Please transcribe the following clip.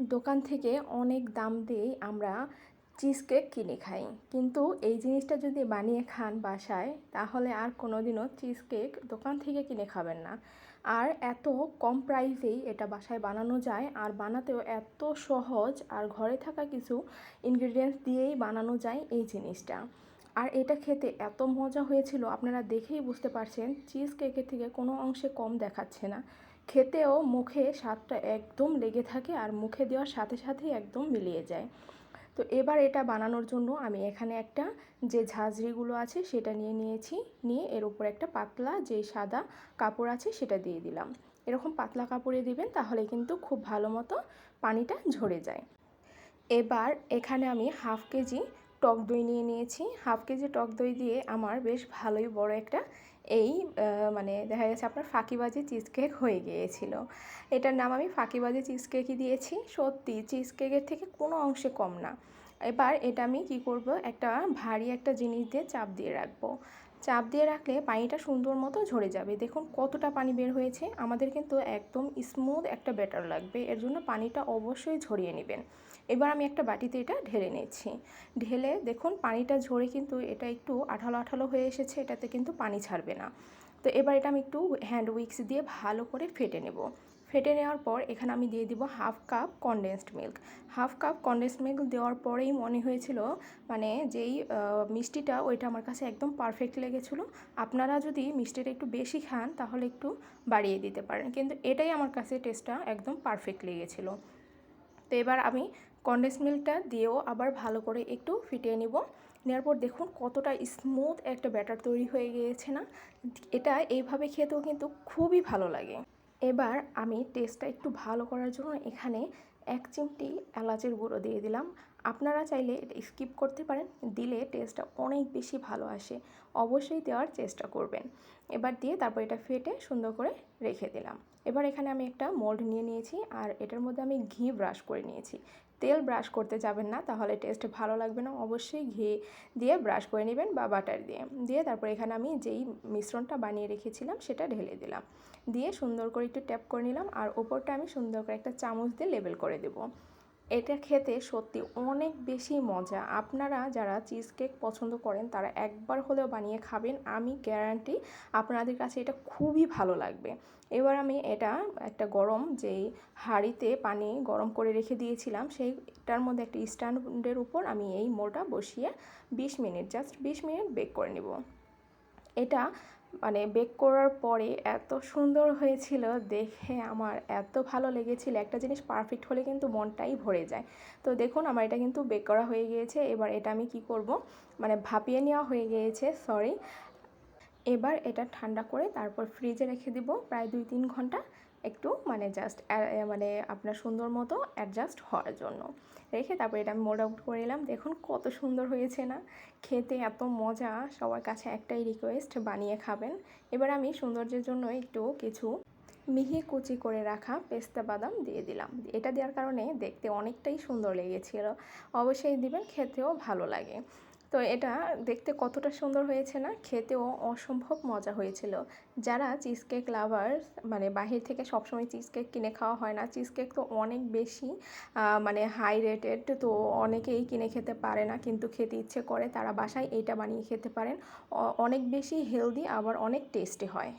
দোকান থেকে অনেক দাম দিয়েই আমরা চিজ কেক কিনে খাই। কিন্তু এই জিনিসটা যদি বানিয়ে খান বাসায়, তাহলে আর কোনোদিনও চিজ কেক দোকান থেকে কিনে খাবেন না। আর এত কম প্রাইসেই এটা বাসায় বানানো যায়, আর বানাতেও এত সহজ, আর ঘরে থাকা কিছু ইনগ্রিডিয়েন্টস দিয়েই বানানো যায় এই জিনিসটা। আর এটা খেতে এত মজা হয়েছিল, আপনারা দেখেই বুঝতে পারছেন চিজ কেকের থেকে কোনো অংশে কম দেখাচ্ছে না। খেতেও মুখে স্বাদটা একদম লেগে থাকে আর মুখে দেওয়ার সাথে সাথেই একদম মিলিয়ে যায়। তো এবার এটা বানানোর জন্য আমি এখানে একটা যে ঝাঁঝরিগুলো আছে সেটা নিয়ে নিয়েছি। নিয়ে এর উপর একটা পাতলা যে সাদা কাপড় আছে সেটা দিয়ে দিলাম। এরকম পাতলা কাপড়ে দিবেন তাহলে কিন্তু খুব ভালো মতো পানিটা ঝরে যায়। এবার এখানে আমি হাফ কেজি টক দই নিয়ে নিয়েছি। হাফ কেজি টক দই দিয়ে আমার বেশ ভালোই বড় একটা এই মানে দেখা গেছে আপনার ফাঁকিবাজি চিজ কেক হয়ে গিয়েছিল। এটার নাম আমি ফাঁকিবাজি চিজ কেকই দিয়েছি। সত্যি চিজ কেকের থেকে কোনো অংশে কম না। এবার এটা আমি কি করব? একটা ভারী একটা জিনিস দিয়ে চাপ দিয়ে রাখব। চাপ দিয়ে রাখলে পানিটা সুন্দর মতো ঝরে যাবে। দেখুন কতটা পানি বের হয়েছে। আমাদের কিন্তু একদম স্মুথ একটা ব্যাটার লাগবে। এর জন্য পানিটা অবশ্যই ঝরিয়ে নেবেন। এবার আমি একটা বাটিতে এটা ঢেলে নিচ্ছি। ঢেলে দেখুন পানিটা ঝরে কিন্তু এটা একটু আঠালো আঠালো হয়ে এসেছে, এটাতে কিন্তু পানি ছাড়বে না। তো এবার এটা আমি একটু হ্যান্ড উইক্স দিয়ে ভালো করে ফেটে নেব। ফেটে নেওয়ার পর এখানে আমি দিয়ে দিব half cup condensed milk half cup condensed milk দেওয়ার পরেই মনে হয়েছিল মানে যেই মিষ্টিটা ওইটা আমার কাছে একদম পারফেক্ট লেগেছিলো। আপনারা যদি মিষ্টিটা একটু বেশি খান তাহলে একটু বাড়িয়ে দিতে পারেন। কিন্তু এটাই আমার কাছে টেস্টটা একদম পারফেক্ট লেগেছিলো। তো এবার আমি কন্ডেন্স মিল্কটা দিয়েও আবার ভালো করে একটু ফিটিয়ে নিব। নেওয়ার পর দেখুন কতটা স্মুথ একটা ব্যাটার তৈরি হয়ে গিয়েছে না? এটা এইভাবে খেতেও কিন্তু খুবই ভালো লাগে। এবার আমি টেস্টটা একটু ভালো করার জন্য এখানে এক চিমটি এলাচের গুঁড়ো দিয়ে দিলাম। আপনারা চাইলে এটা স্কিপ করতে পারেন, দিলে টেস্টটা অনেক বেশি ভালো আসে। অবশ্যই দেওয়ার চেষ্টা করবেন। এবার দিয়ে তারপর এটা ফেটে সুন্দর করে রেখে দিলাম। এবার এখানে আমি একটা মোল্ড নিয়ে নিয়েছি, আর এটার মধ্যে আমি ঘি ব্রাশ করে নিয়েছি। তেল ব্রাশ করতে যাবেন না, তাহলে টেস্ট ভালো লাগবে না। অবশ্যই ঘি দিয়ে ব্রাশ করে নেবেন বা বাটার দিয়ে। দিয়ে তারপর এখানে আমি যেই মিশ্রণটা বানিয়ে রেখেছিলাম, সেটা ঢেলে দিলাম। দিয়ে সুন্দর করে একটু ট্যাপ করে নিলাম, আর ওপরটা আমি সুন্দর করে একটা চামচ দিয়ে লেবেল করে দেবো। এটা খেতে সত্যি অনেক বেশি মজা। আপনারা যারা চিজ কেক পছন্দ করেন, তারা একবার হলেও বানিয়ে খাবেন। আমি গ্যারান্টি আপনাদের কাছে এটা খুবই ভালো লাগবে। এবার আমি এটা একটা গরম যেই হাঁড়িতে পানি গরম করে রেখে দিয়েছিলাম, সেইটার মধ্যে একটা স্ট্যান্ডের উপর আমি এই মোটা বসিয়ে বিশ মিনিট জাস্ট বিশ মিনিট বেক করে নেব। এটা মানে বেক করার পরে এত সুন্দর হয়েছিল, দেখে আমার এত ভালো লেগেছিল। একটা জিনিস পারফেক্ট হলে কিন্তু মনটাই ভরে যায়। তো দেখুন, আমার এটা কিন্তু বেক করা হয়ে গিয়েছে। এবার এটা আমি কি করব? মানে ভাপিয়ে নেওয়া হয়ে গিয়েছে সরি এবার এটা ঠান্ডা করে তারপর ফ্রিজে রেখে দিব প্রায় দুই তিন ঘণ্টা। একটু মানে জাস্ট মানে আপনার সুন্দর মতো অ্যাডজাস্ট হওয়ার জন্য। রেখে তারপরে এটা আমি মোল্ড আউট করে নিলাম দেখুন কত সুন্দর হয়েছে না? খেতে এত মজা। সবার কাছে একটাই রিকোয়েস্ট বানিয়ে খাবেন। এবার আমি সৌন্দর্যের জন্য একটু কিছু মিহি কুচি করে রাখা পেস্তা বাদাম দিয়ে দিলাম। এটা দেওয়ার কারণে দেখতে অনেকটাই সুন্দর লেগেছিল। অবশ্যই দিবেন, খেতেও ভালো লাগে। তো এটা দেখতে কতটা সুন্দর হয়েছে না? খেতেও অসম্ভব মজা হয়েছিল। যারা চিজ কেক লাভার মানে বাহির থেকে সবসময় চিজ কেক কিনে খাওয়া হয় না চিজ কেক তো অনেক বেশি মানে হাই রেটেড তো অনেকেই কিনে খেতে পারে না, কিন্তু খেতে ইচ্ছে করে, তারা বাসায় এইটা বানিয়ে খেতে পারেন। অনেক বেশি হেলদি আবার অনেক টেস্টি হয়।